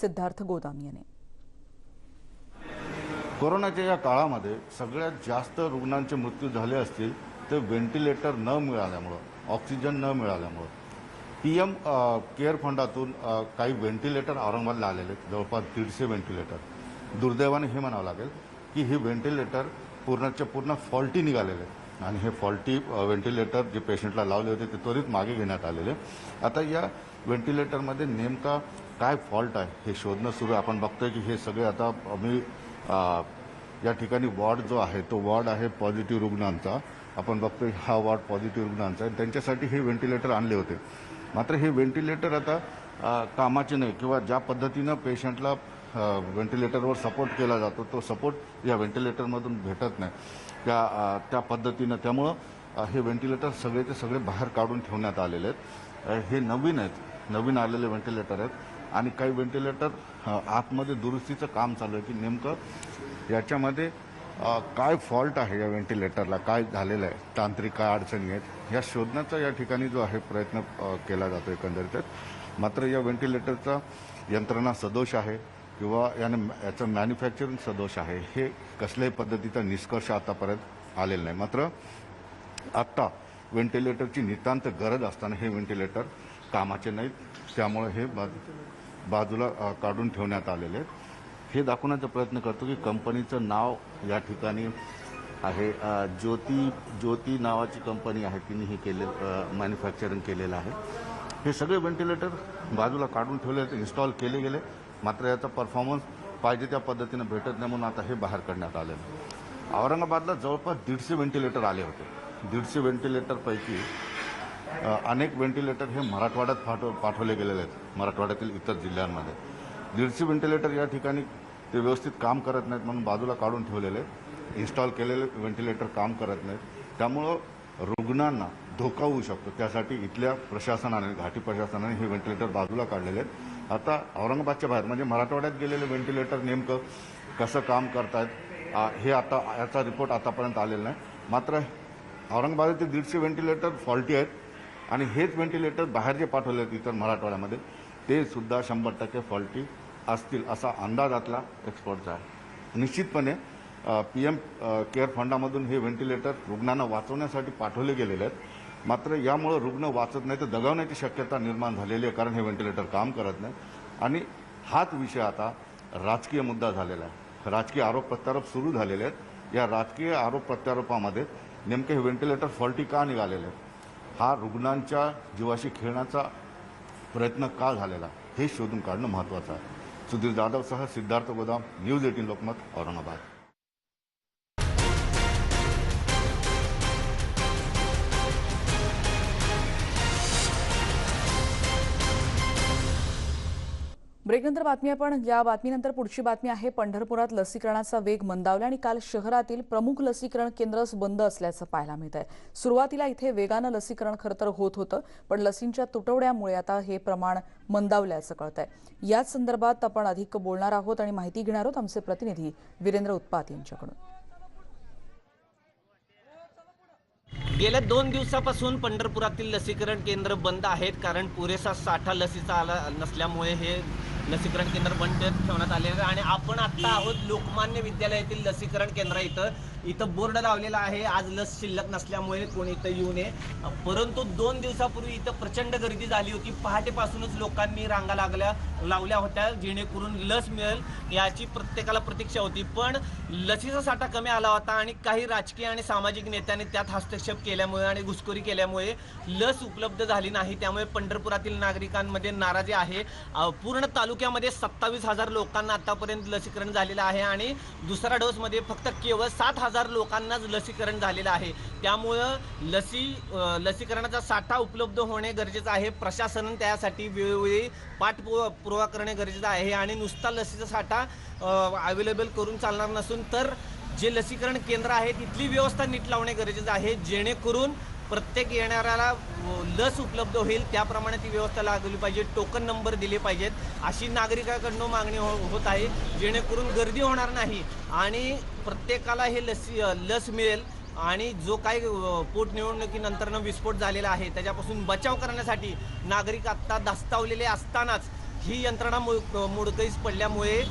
सिद्धार्थ गोदाम यांनी कोरोनाच्या या काळामध्ये सगळ्यात जास्त रुग्णांचे मृत्यू झाले असतील ते व्हेंटिलेटर न मिळाल्यामुळं ऑक्सिजन न मिळाल्यामुळं पी एम केअर फंडातून काही व्हेंटिलेटर औरंगाबादला आलेले आहेत जवळपास दीडशे व्हेंटिलेटर. दुर्दैवाने हे म्हणावं लागेल की हे व्हेंटिलेटर पूर्णच्या पूर्ण फॉल्टी निघालेले आहेत. आणि हे फॉल्टी व्हेंटिलेटर जे पेशंटला लावले होते ते त्वरित मागे घेण्यात आलेले आता या व्हेंटिलेटरमध्ये नेमका काय फॉल्ट आहे? हे शोधणं सुरू आहे. आपण बघतोय की हे सगळे आता आम्ही या ठिकाणी वॉर्ड जो आहे तो वॉर्ड आहे पॉझिटिव्ह रुग्णांचा. आपण बघतोय हा वॉर्ड पॉझिटिव्ह रुग्णांचा आहे. त्यांच्यासाठी हे व्हेंटिलेटर आणले होते. मात्र हे व्हेंटिलेटर आता कामाचे नाही किंवा ज्या पद्धतीनं पेशंटला व्हेंटिलेटरवर सपोर्ट केला जातो तो सपोर्ट या व्हेंटिलेटरमधून भेटत नाही. त्या त्या पद्धतीनं त्यामुळं हे व्हेंटिलेटर सगळेचे सगळे बाहेर काढून ठेवण्यात आलेले आहेत. हे नवीन आहेत. नवीन आलेले व्हेंटिलेटर आहेत. आणि काही व्हेंटिलेटर आतमध्ये दुरुस्तीचं काम चालू आहे की नेमकं याच्यामध्ये काय फॉल्ट आहे या व्हेंटिलेटरला काय झालेलं आहे? तांत्रिक काय अडचणी आहेत? ह्या शोधण्याचा या ठिकाणी जो आहे प्रयत्न केला जातो एकंदरीत मात्र या व्हेंटिलेटरचा यंत्रणा सदोष आहे किंवा याने याचं मॅन्युफॅक्चरिंग सदोष आहे हे कसल्याही पद्धतीचा निष्कर्ष आतापर्यंत आलेला नाही. मात्र आत्ता व्हेंटिलेटरची नितांत गरज असताना हे व्हेंटिलेटर कामाचे नाहीत. त्यामुळे हे बाजू बाजूला काढून ठेवण्यात आलेले आहेत. हे दाखवण्याचा प्रयत्न करतो की कंपनीचं नाव या ठिकाणी आहे. ज्योती ज्योती नावाची कंपनी आहे. तिने हे केले मॅन्युफॅक्चरिंग केलेलं आहे. हे सगळे व्हेंटिलेटर बाजूला काढून ठेवले इन्स्टॉल केले गेले. मात्र याचा परफॉर्मन्स पाहिजे त्या पद्धतीनं भेटत नाही म्हणून आता हे बाहेर काढण्यात आलेलं आहे. औरंगाबादला जवळपास दीडशे व्हेंटिलेटर आले होते. दीडशे व्हेंटिलेटरपैकी अनेक व्हेंटिलेटर हे मराठवाड्यात पाठव पाठवले गेलेले आहेत मराठवाड्यातील इतर जिल्ह्यांमध्ये. दीडशे व्हेंटिलेटर या ठिकाणी ते व्यवस्थित काम करत नाहीत म्हणून बाजूला काढून ठेवलेले आहेत इन्स्टॉल केलेले व्हेंटिलेटर काम करत नाहीत. त्यामुळं रुग्णांना धोका होऊ शकतो. त्यासाठी इथल्या प्रशासनाने घाटी प्रशासनाने हे व्हेंटिलेटर बाजूला काढलेले आहेत. आता औरंगाबादच्या बाहेर म्हणजे मराठवाड्यात गेलेले व्हेंटिलेटर नेमकं कसं काम करतायत हे आता याचा रिपोर्ट आतापर्यंत आलेला नाही. मात्र औरंगाबादेतील दीडशे व्हेंटिलेटर फॉल्टी आहेत. आणि हेच व्हेंटिलेटर बाहेर जे पाठवले आहेत इतर मराठवाड्यामध्ये ते सुद्धा शंभर टक्के फॉल्टी असतील असा अंदाज आतला एक्सपर्टचा आहे. निश्चितपणे पी एम केअर फंडामधून हे व्हेंटिलेटर रुग्णांना वाचवण्यासाठी पाठवले गेलेले आहेत. मात्र यामुळं रुग्ण वाचत नाही तर दगावण्याची शक्यता निर्माण झालेली आहे कारण हे व्हेंटिलेटर काम करत नाही आणि हाच विषय आता राजकीय मुद्दा झालेला आहे. राजकीय आरोप प्रत्यारोप सुरू झालेले आहेत. या राजकीय आरोप प्रत्यारोपामध्ये नेमके हे व्हेंटिलेटर फॉल्टी का निघालेले आहेत? हा रुग्णांच्या जीवाशी खेळण्याचा प्रयत्न का झालेला हे शोधून काढणं महत्त्वाचं आहे. सुधीर जाधवसह सिद्धार्थ गोदाम न्यूज एटीन लोकमत औरंगाबाद. ब्रेकनंतर बातमी आपण या बातमीनंतर पुढची बातमी आहे पंढरपुरात लसीकरणाचा वेग मंदावला आणि काल शहरातील प्रमुख लसीकरण केंद्रच बंद असल्याचं पाहायला मिळत आहे सुरुवातीला इथे वेगानं लसीकरण खरं तर होत होतं पण लसींच्या तुटवड्यामुळे आता हे प्रमाण मंदावल्याचं कळत आहे याच संदर्भात आपण अधिक बोलणार आहोत आणि माहिती घेणार आहोत आमचे प्रतिनिधी वीरेंद्र उत्पात यांच्याकडून. गेल्या दोन दिवसापासून पंढरपुरातील लसीकरण केंद्र बंद आहेत कारण पुरेसा साठा लसीचा आला नसल्यामुळे हे लसीकरण केंद्र बंद ठेवण्यात आलेलं आहे. आणि आपण आता आहोत लोकमान्य विद्यालयातील लसीकरण केंद्र इथं. इथं बोर्ड लावलेला आहे. आज लस शिल्लक नसल्यामुळे कोणी इथं येऊ नये. परंतु दोन दिवसापूर्वी इथं प्रचंड गर्दी झाली होती. पहाटेपासूनच लोकांनी रांगा लागल्या लावल्या होत्या जेणेकरून लस मिळेल याची प्रत्येकाला प्रतीक्षा होती. पण लसीचा साठा कमी आला होता आणि काही राजकीय आणि सामाजिक नेत्यांनी त्यात हस्तक्षेप केल्यामुळे आणि घुसखोरी केल्यामुळे लस उपलब्ध झाली नाही. त्यामुळे पंढरपुरातील नागरिकांमध्ये नाराजी आहे. पूर्ण तालुक्यामध्ये सत्तावीस हजार लोकांना आतापर्यंत लसीकरण झालेलं आहे आणि दुसऱ्या डोसमध्ये फक्त केवळ सात हजार लोकांनाच लसीकरण झालेलं आहे. त्यामुळं लसी लसीकरणाचा साठा उपलब्ध होणे गरजेचं आहे. प्रशासन त्यासाठी वेळोवेळी पाठपुरावा करणे गरजेचं आहे आणि नुसता लसीचा साठा अवेलेबल करून चालणार नसून तर जे लसीकरण केंद्र आहे तिथली व्यवस्था नीट लावणे गरजेचं आहे. जेणेकरून प्रत्येक येणाऱ्याला लस उपलब्ध होईल त्याप्रमाणे ती व्यवस्था लागली पाहिजे टोकन नंबर दिले पाहिजेत. अशी नागरिकाकडनं मागणी हो होत आहे जेणेकरून गर्दी होणार नाही आणि प्रत्येकाला हे लसी लस मिळेल आणि जो काही पोटनिवडणुकीनंतरनं विस्फोट झालेला आहे त्याच्यापासून बचाव करण्यासाठी नागरिक आत्ता धास्तावलेले असतानाच ही यंत्रणा मु- मुडकळीस पडल्यामुळे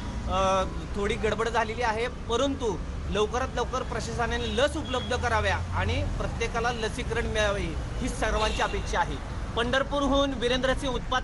थोडी गडबड झालेली आहे परंतु लवकरात लवकर प्रशासनाने लस उपलब्ध कराव्या आणि प्रत्येकाला लसीकरण मिळावे ही सर्वांची अपेक्षा आहे. पंढरपूरहून वीरेंद्रसिंह उत्पाद